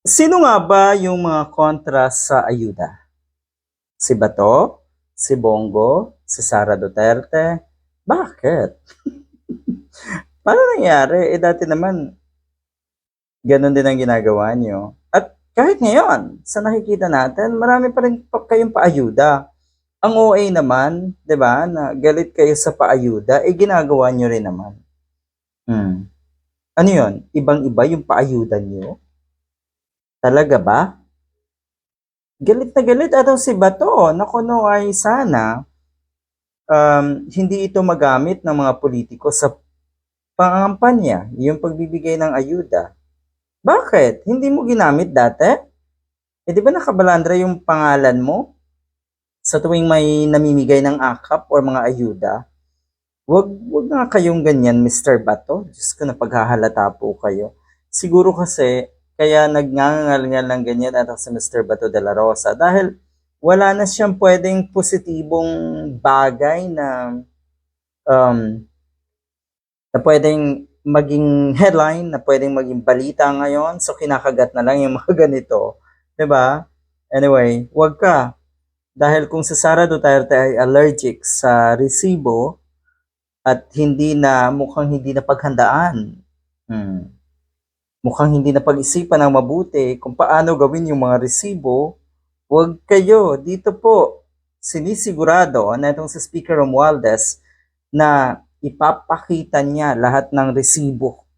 Sino nga ba yung mga kontra sa ayuda? Si Bato? Si Bongo? Si Sara Duterte? Bakit? Paano nangyari? Eh dati naman, ganun din ang ginagawa nyo. At kahit ngayon, sa nakikita natin, marami pa rin pa kayong paayuda. Ang OA naman, di ba, na galit kayo sa paayuda, eh ginagawa nyo rin naman. Hmm. Ano yon? Ibang-iba yung paayuda nyo? Talaga ba? Galit na galit ataw si Bato. Naku no ay sana um, hindi ito magamit ng mga politiko sa pangangampanya, yung pagbibigay ng ayuda. Bakit? Hindi mo ginamit dati? Eh di ba nakabalandra yung pangalan mo sa tuwing may namimigay ng akap or mga ayuda? Wag, wag nga kayong ganyan, Mr. Bato. Diyos ko, napaghahalata po kayo. Siguro kasi, kaya nagngangal-ngal ng ganyan at si Mr. Bato de la Rosa dahil wala na siyang pwedeng positibong bagay na um, na pwedeng maging headline, na pwedeng maging balita ngayon. So, kinakagat na lang yung mga ganito. 'Di ba? Anyway, wag ka. Dahil kung si Sara Duterte ay allergic sa resibo at hindi na, mukhang hindi na paghandaan. Hmm. Mukhang hindi na pag-isipan ng mabuti kung paano gawin yung mga resibo. Wag kayo. Dito po, sinisigurado na itong si Speaker Romualdez na ipapakita niya lahat ng resibo.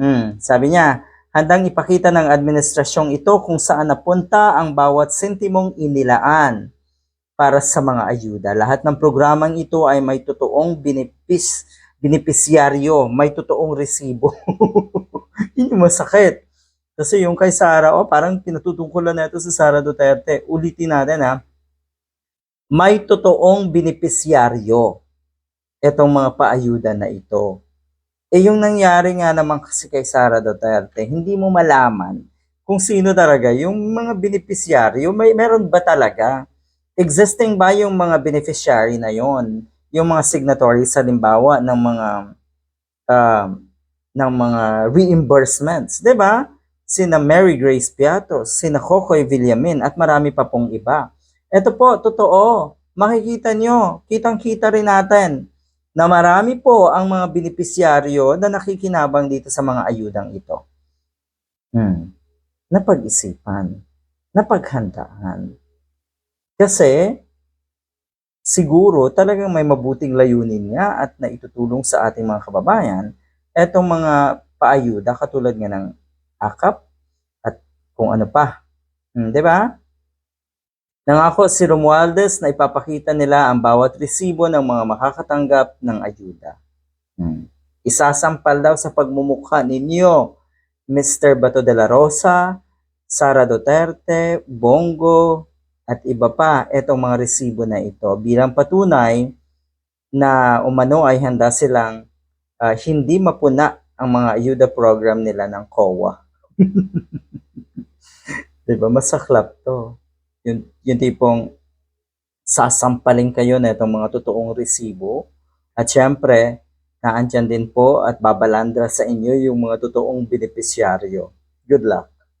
Hmm, sabi niya, handang ipakita ng administrasyong ito kung saan napunta ang bawat sentimong inilaan para sa mga ayuda. Lahat ng programang ito ay may totoong binipis, binipisyaryo, may totoong resibo. Yun yung masakit. Kasi yung kay Sara, oh, parang pinatutungkulan na ito si Sara Duterte. Ulitin natin ha. May totoong binipisyaryo itong mga paayuda na ito. Eh yung nangyari nga naman kasi kay Sara Duterte, hindi mo malaman kung sino talaga yung mga beneficiaryo. May meron ba talaga? Existing ba yung mga beneficiary na yon? Yung mga signatories sa limbawa ng mga uh, ng mga reimbursements, 'di ba? Sina Mary Grace Piatos, sina Cocoy Villamin at marami pa pong iba. Ito po, totoo. Makikita nyo, kitang-kita rin natin na marami po ang mga benepisyaryo na nakikinabang dito sa mga ayudang ito. Hmm. Napag-isipan, napaghandaan. Kasi, siguro talagang may mabuting layunin niya at naitutulong sa ating mga kababayan etong mga paayuda katulad nga ng akap at kung ano pa. Hmm, 'Di ba? Nangako si Romualdez na ipapakita nila ang bawat resibo ng mga makakatanggap ng ayuda. Hmm. Isasampal daw sa pagmumukha ninyo, Mr. Bato de la Rosa, Sara Duterte, Bongo, at iba pa itong mga resibo na ito bilang patunay na umano ay handa silang uh, hindi mapuna ang mga ayuda program nila ng COA. 'Di ba? Masaklap 'to. Yung, yung tipong sasampalin kayo na itong mga totoong resibo. At syempre, naandyan din po at babalandra sa inyo yung mga totoong benepisyaryo. Good luck.